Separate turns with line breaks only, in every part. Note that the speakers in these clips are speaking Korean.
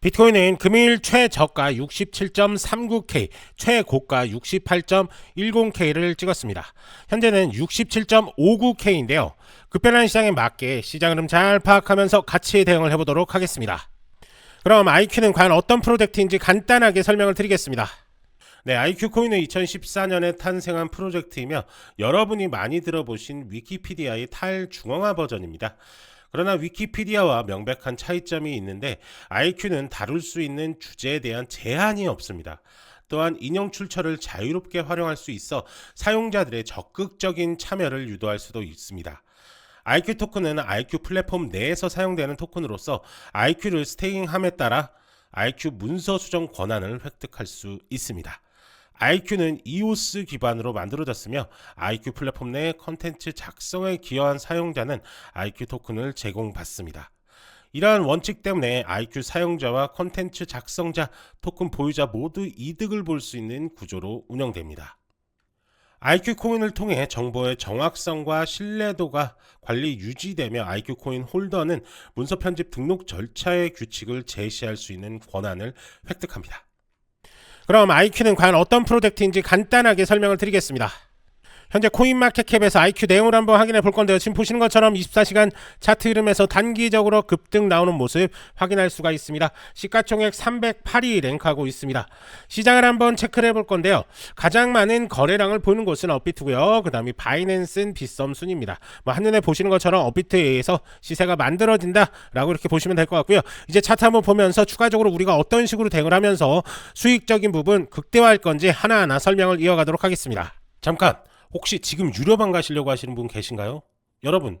비트코인은 금일 최저가 67.39K, 최고가 68.10K를 찍었습니다. 현재는 67.59K인데요. 급변한 시장에 맞게 시장 흐름 잘 파악하면서 같이 대응을 해보도록 하겠습니다. 그럼 IQ는 과연 어떤 프로젝트인지 간단하게 설명을 드리겠습니다. 네, IQ 코인은 2014년에 탄생한 프로젝트이며 여러분이 많이 들어보신 위키피디아의 탈중앙화 버전입니다. 그러나 위키피디아와 명백한 차이점이 있는데 IQ는 다룰 수 있는 주제에 대한 제한이 없습니다. 또한 인용 출처를 자유롭게 활용할 수 있어 사용자들의 적극적인 참여를 유도할 수도 있습니다. IQ 토큰은 IQ 플랫폼 내에서 사용되는 토큰으로서 IQ를 스테이킹함에 따라 IQ 문서 수정 권한을 획득할 수 있습니다. IQ는 EOS 기반으로 만들어졌으며 IQ 플랫폼 내 컨텐츠 작성에 기여한 사용자는 IQ 토큰을 제공받습니다. 이러한 원칙 때문에 IQ 사용자와 컨텐츠 작성자, 토큰 보유자 모두 이득을 볼 수 있는 구조로 운영됩니다. IQ 코인을 통해 정보의 정확성과 신뢰도가 관리 유지되며 IQ 코인 홀더는 문서 편집 등록 절차의 규칙을 제시할 수 있는 권한을 획득합니다. 그럼 IQ는 과연 어떤 프로젝트인지 간단하게 설명을 드리겠습니다. 현재 코인마켓캡에서 IQ 내용을 한번 확인해 볼 건데요. 지금 보시는 것처럼 24시간 차트 흐름에서 단기적으로 급등 나오는 모습 확인할 수가 있습니다. 시가총액 308이 랭크하고 있습니다. 시장을 한번 체크를 해볼 건데요. 가장 많은 거래량을 보는 곳은 업비트고요. 그 다음이 바이낸스는 빗썸 순입니다. 뭐 한눈에 보시는 것처럼 업비트에 의해서 시세가 만들어진다라고 이렇게 보시면 될 것 같고요. 이제 차트 한번 보면서 추가적으로 우리가 어떤 식으로 대응을 하면서 수익적인 부분 극대화할 건지 하나하나 설명을 이어가도록 하겠습니다. 잠깐 혹시 지금 유료방 가시려고 하시는 분 계신가요? 여러분,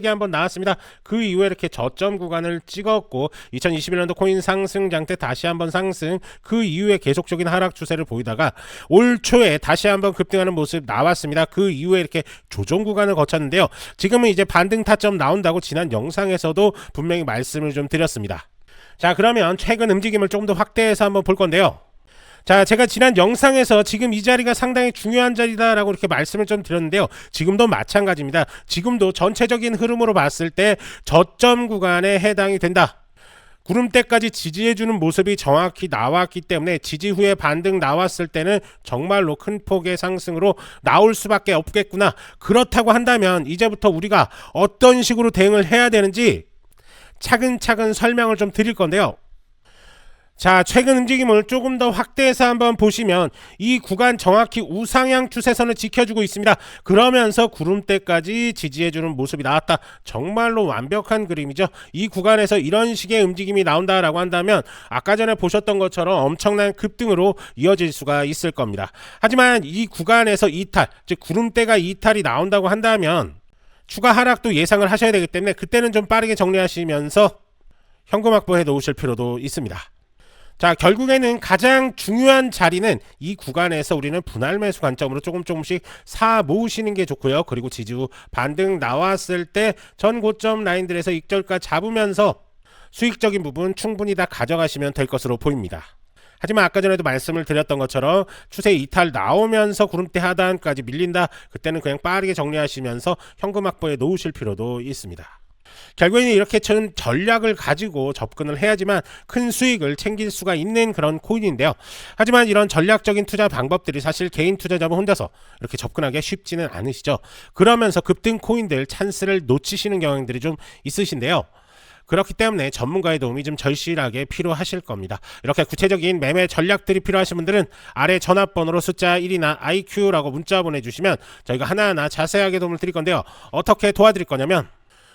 게 한번 나왔습니다. 그 이후에 이렇게 저점 구간을 찍었고 2021년도 코인 상승 장대 다시 한번 상승 그 이후에 계속적인 하락 추세를 보이다가 올 초에 다시 한번 급등하는 모습 나왔습니다. 그 이후에 이렇게 조정 구간을 거쳤는데요. 지금은 이제 반등 타점 나온다고 지난 영상에서도 분명히 말씀을 좀 드렸습니다. 자, 그러면 최근 움직임을 조금 더 확대해서 한번 볼 건데요. 자, 제가 지난 영상에서 지금 이 자리가 상당히 중요한 자리다라고 이렇게 말씀을 좀 드렸는데요. 지금도 마찬가지입니다. 지금도 전체적인 흐름으로 봤을 때 저점 구간에 해당이 된다. 구름대까지 지지해주는 모습이 정확히 나왔기 때문에 지지 후에 반등 나왔을 때는 정말로 큰 폭의 상승으로 나올 수밖에 없겠구나. 그렇다고 한다면 이제부터 우리가 어떤 식으로 대응을 해야 되는지 차근차근 설명을 좀 드릴 건데요. 자, 최근 움직임을 조금 더 확대해서 한번 보시면 이 구간 정확히 우상향 추세선을 지켜주고 있습니다. 그러면서 구름대까지 지지해주는 모습이 나왔다. 정말로 완벽한 그림이죠. 이 구간에서 이런 식의 움직임이 나온다라고 한다면 아까 전에 보셨던 것처럼 엄청난 급등으로 이어질 수가 있을 겁니다. 하지만 이 구간에서 이탈, 즉 구름대가 이탈이 나온다고 한다면 추가 하락도 예상을 하셔야 되기 때문에 그때는 좀 빠르게 정리하시면서 현금 확보해 놓으실 필요도 있습니다. 자, 결국에는 가장 중요한 자리는 이 구간에서 우리는 분할 매수 관점으로 조금 조금씩 사 모으시는 게 좋고요. 그리고 지지후 반등 나왔을 때 전 고점 라인들에서 익절가 잡으면서 수익적인 부분 충분히 다 가져가시면 될 것으로 보입니다. 하지만 아까 전에도 말씀을 드렸던 것처럼 추세 이탈 나오면서 구름대 하단까지 밀린다. 그때는 그냥 빠르게 정리하시면서 현금 확보에 놓으실 필요도 있습니다. 결국에는 이렇게 전 전략을 가지고 접근을 해야지만 큰 수익을 챙길 수가 있는 그런 코인인데요. 하지만 이런 전략적인 투자 방법들이 사실 개인 투자자분 혼자서 이렇게 접근하기 쉽지는 않으시죠. 그러면서 급등 코인들 찬스를 놓치시는 경향들이 좀 있으신데요. 그렇기 때문에 전문가의 도움이 좀 절실하게 필요하실 겁니다. 이렇게 구체적인 매매 전략들이 필요하신 분들은 아래 전화번호로 숫자 1이나 IQ라고 문자 보내주시면 저희가 하나하나 자세하게 도움을 드릴 건데요. 어떻게 도와드릴 거냐면